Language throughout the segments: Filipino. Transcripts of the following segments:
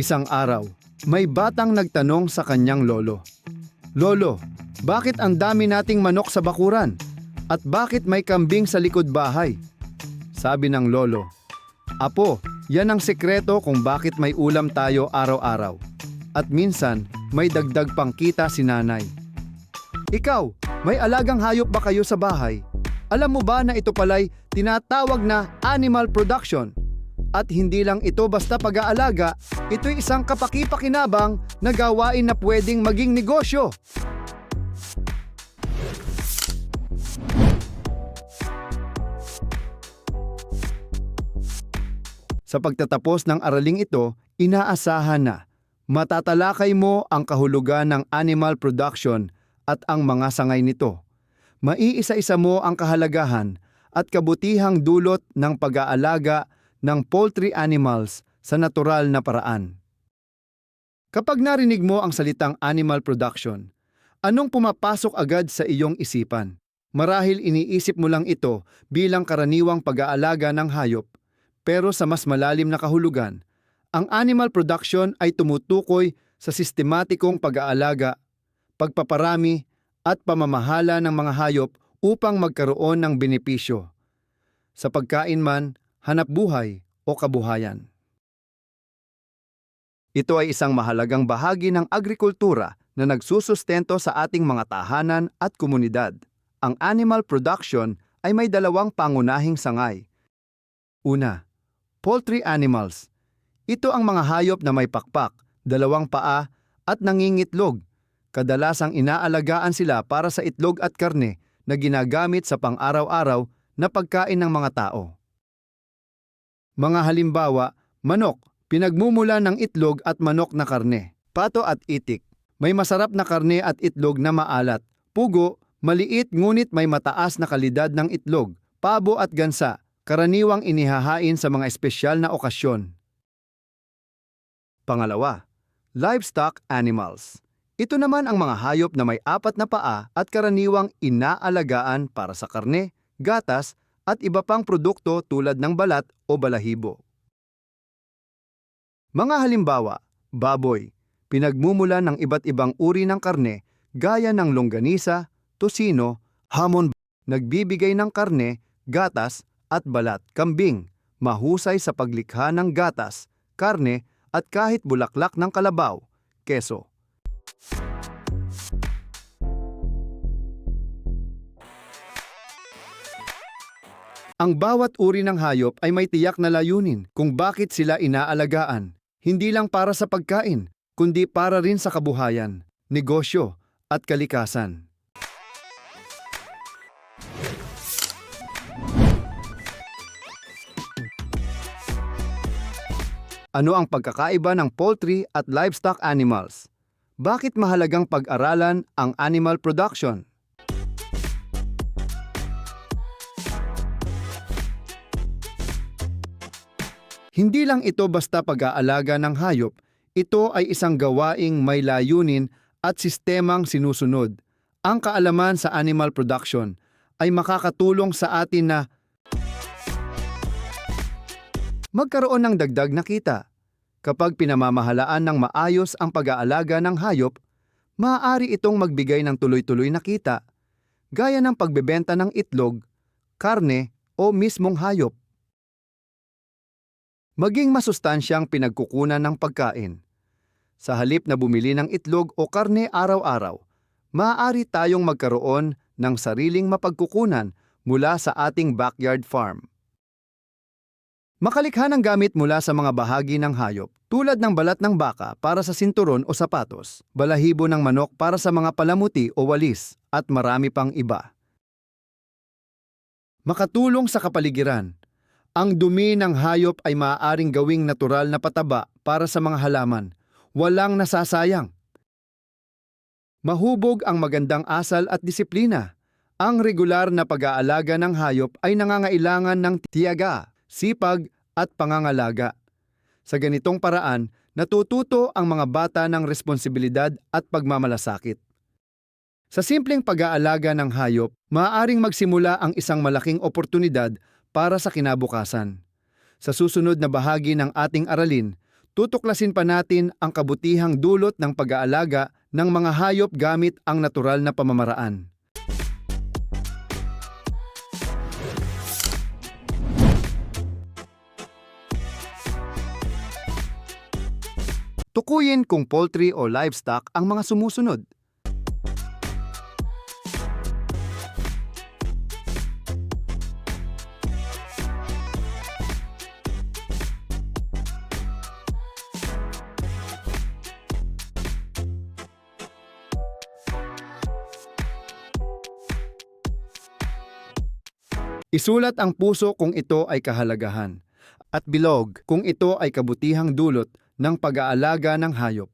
Isang araw, may batang nagtanong sa kanyang lolo. Lolo, bakit ang dami nating manok sa bakuran? At bakit may kambing sa likod bahay? Sabi ng lolo, Apo, yan ang sekreto kung bakit may ulam tayo araw-araw. At minsan, may dagdag pang kita si nanay. Ikaw, may alagang hayop ba kayo sa bahay? Alam mo ba na ito pala'y tinatawag na animal production? At hindi lang ito basta pag-aalaga, ito'y isang kapaki-pakinabang na gawain na pwedeng maging negosyo. Sa pagtatapos ng araling ito, inaasahan na matatalakay mo ang kahulugan ng animal production at ang mga sangay nito. Maiisa-isa mo ang kahalagahan at kabutihang dulot ng pag-aalaga ng poultry animals sa natural na paraan. Kapag narinig mo ang salitang animal production, anong pumapasok agad sa iyong isipan? Marahil iniisip mo lang ito bilang karaniwang pag-aalaga ng hayop, pero sa mas malalim na kahulugan, ang animal production ay tumutukoy sa sistematikong pag-aalaga, pagpaparami at pamamahala ng mga hayop upang magkaroon ng benepisyo. Sa pagkain man, hanap buhay o kabuhayan. Ito ay isang mahalagang bahagi ng agrikultura na nagsusustento sa ating mga tahanan at komunidad. Ang animal production ay may dalawang pangunahing sangay. Una, poultry animals. Ito ang mga hayop na may pakpak, dalawang paa at nangingitlog. Kadalasang inaalagaan sila para sa itlog at karne na ginagamit sa pang-araw-araw na pagkain ng mga tao. Mga halimbawa, manok, pinagmumula ng itlog at manok na karne. Pato at itik, may masarap na karne at itlog na maalat. Pugo, maliit ngunit may mataas na kalidad ng itlog. Pabo at gansa, karaniwang inihahain sa mga espesyal na okasyon. Pangalawa, livestock animals. Ito naman ang mga hayop na may apat na paa at karaniwang inaalagaan para sa karne, gatas at iba pang produkto tulad ng balat o balahibo. Mga halimbawa, baboy, pinagmumula ng iba't ibang uri ng karne gaya ng longganisa, tosino, hamon, nagbibigay ng karne, gatas at balat. Kambing, mahusay sa paglikha ng gatas, karne at kahit bulaklak ng kalabaw, keso. Ang bawat uri ng hayop ay may tiyak na layunin kung bakit sila inaalagaan. Hindi lang para sa pagkain, kundi para rin sa kabuhayan, negosyo at kalikasan. Ano ang pagkakaiba ng poultry at livestock animals? Bakit mahalagang pag-aralan ang animal production? Hindi lang ito basta pag-aalaga ng hayop, ito ay isang gawaing may layunin at sistemang sinusunod. Ang kaalaman sa animal production ay makakatulong sa atin na magkaroon ng dagdag na kita. Kapag pinamamahalaan ng maayos ang pag-aalaga ng hayop, maaari itong magbigay ng tuloy-tuloy na kita, gaya ng pagbebenta ng itlog, karne o mismong hayop. Maging masustansyang pinagkukunan ng pagkain. Sa halip na bumili ng itlog o karne araw-araw, maaari tayong magkaroon ng sariling mapagkukunan mula sa ating backyard farm. Makalikha ng gamit mula sa mga bahagi ng hayop, tulad ng balat ng baka para sa sinturon o sapatos, balahibo ng manok para sa mga palamuti o walis, at marami pang iba. Makatulong sa kapaligiran. Ang dumi ng hayop ay maaaring gawing natural na pataba para sa mga halaman. Walang nasasayang. Mahubog ang magandang asal at disiplina. Ang regular na pag-aalaga ng hayop ay nangangailangan ng tiyaga, sipag at pangangalaga. Sa ganitong paraan, natututo ang mga bata ng responsibilidad at pagmamalasakit. Sa simpleng pag-aalaga ng hayop, maaaring magsimula ang isang malaking oportunidad para sa kinabukasan. Sa susunod na bahagi ng ating aralin, tutuklasin pa natin ang kabutihang dulot ng pag-aalaga ng mga hayop gamit ang natural na pamamaraan. Tukuyin kung poultry o livestock ang mga sumusunod. Isulat ang puso kung ito ay kahalagahan at bilog kung ito ay kabutihang dulot ng pag-aalaga ng hayop.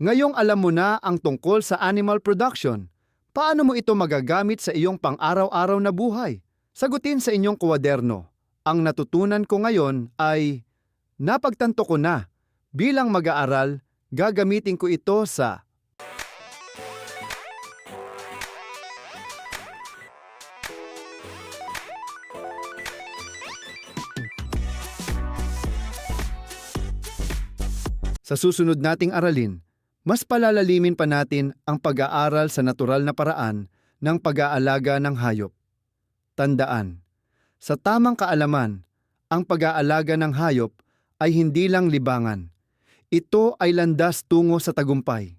Ngayong alam mo na ang tungkol sa animal production, paano mo ito magagamit sa iyong pang-araw-araw na buhay? Sagutin sa inyong kwaderno. Ang natutunan ko ngayon ay napagtanto ko na bilang mag-aaral, gagamitin ko ito sa Sa susunod nating aralin, mas palalalimin pa natin ang pag-aaral sa natural na paraan ng pag-aalaga ng hayop. Tandaan, sa tamang kaalaman, ang pag-aalaga ng hayop ay hindi lang libangan. Ito ay landas tungo sa tagumpay.